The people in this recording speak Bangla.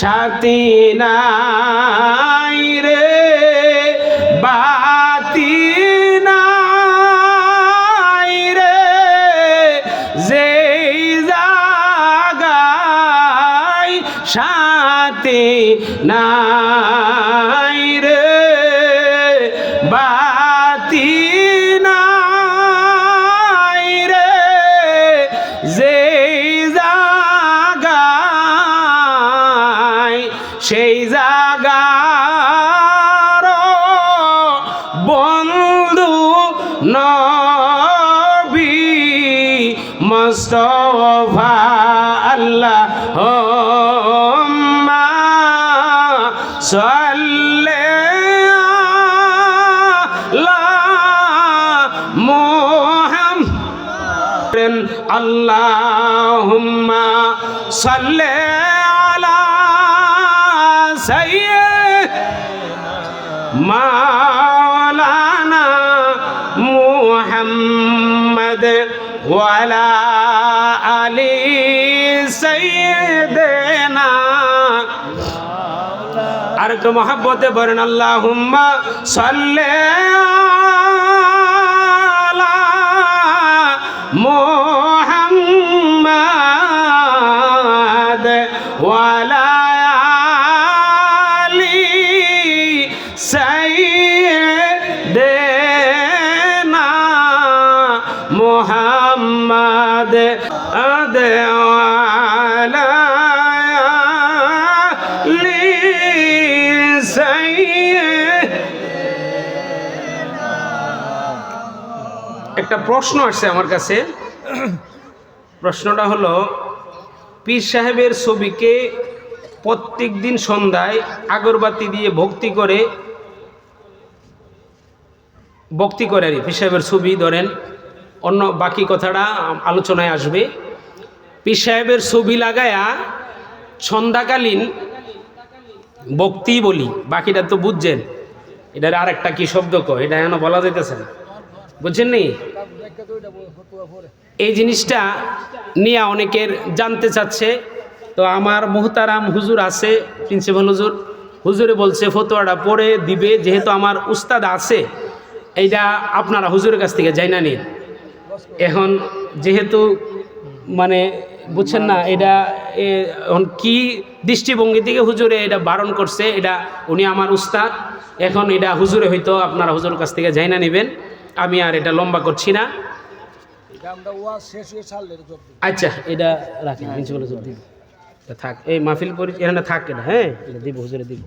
সাথী নাই রে বাতি নাই রে। যেই জাগাই সাথী নাই সেই জাগার বন্ধু নবী মস্তফা আল্লাহ সাল্লে মোহাম আল্লাহুম্মা সাল্লি মাওলানা মুহাম্মদ ওয়ালা আলি সাইয়্যিদিনা। আর একটু মহাব্বতে বলেন আল্লাহুম্মা সাল্লি মুহাম্মাদ একটা প্রশ্ন আসছে আমার কাছে প্রশ্নটা হলো, পীর সাহেবের ছবিকে প্রত্যেক দিন সন্ধ্যায় আগরবাতি দিয়ে ভক্তি করে ভক্তি করে আর। পীর সাহেবের ছবি ধরেন অন্য বাকি কথাটা আলোচনায় আসবে। পীর সাহেবের ছবি লাগায়া সন্ধ্যাকালীন ভক্তি বলি, বাকিটা তো বুঝছেন। এটার আর একটা কি শব্দ কয়, এটা এখনও বলা যাইতেছে না। বুঝছেন নি? এই জিনিসটা নিয়ে অনেকের জানতে চাচ্ছে। তো আমার মোহতারাম হুজুর আছে, প্রিন্সিপাল হুজুর। হুজুরে বলছে, ফতোয়াটা পড়ে দিবে, যেহেতু আমার উস্তাদ আছে। এইটা আপনারা হুজুরের কাছ থেকে যাই না নিন। এখন যেহেতু মানে বুঝছেন না, এটা এখন কি দৃষ্টিভঙ্গি থেকে হুজুরে এটা বারণ করছে, এটা উনি আমার উস্তাদ, এখন এটা হুজুরে হয়তো আপনারা হুজুরের কাছ থেকে যাই না নেবেন, আমি আর এটা লম্বা করছি না। আচ্ছা এটা রাখেন প্রিন্সিপাল হুজুর থাক, এই মাহফিল পরি, এখানে থাক এটা হ্যাঁ এটা দিব, হুজুরে দিব।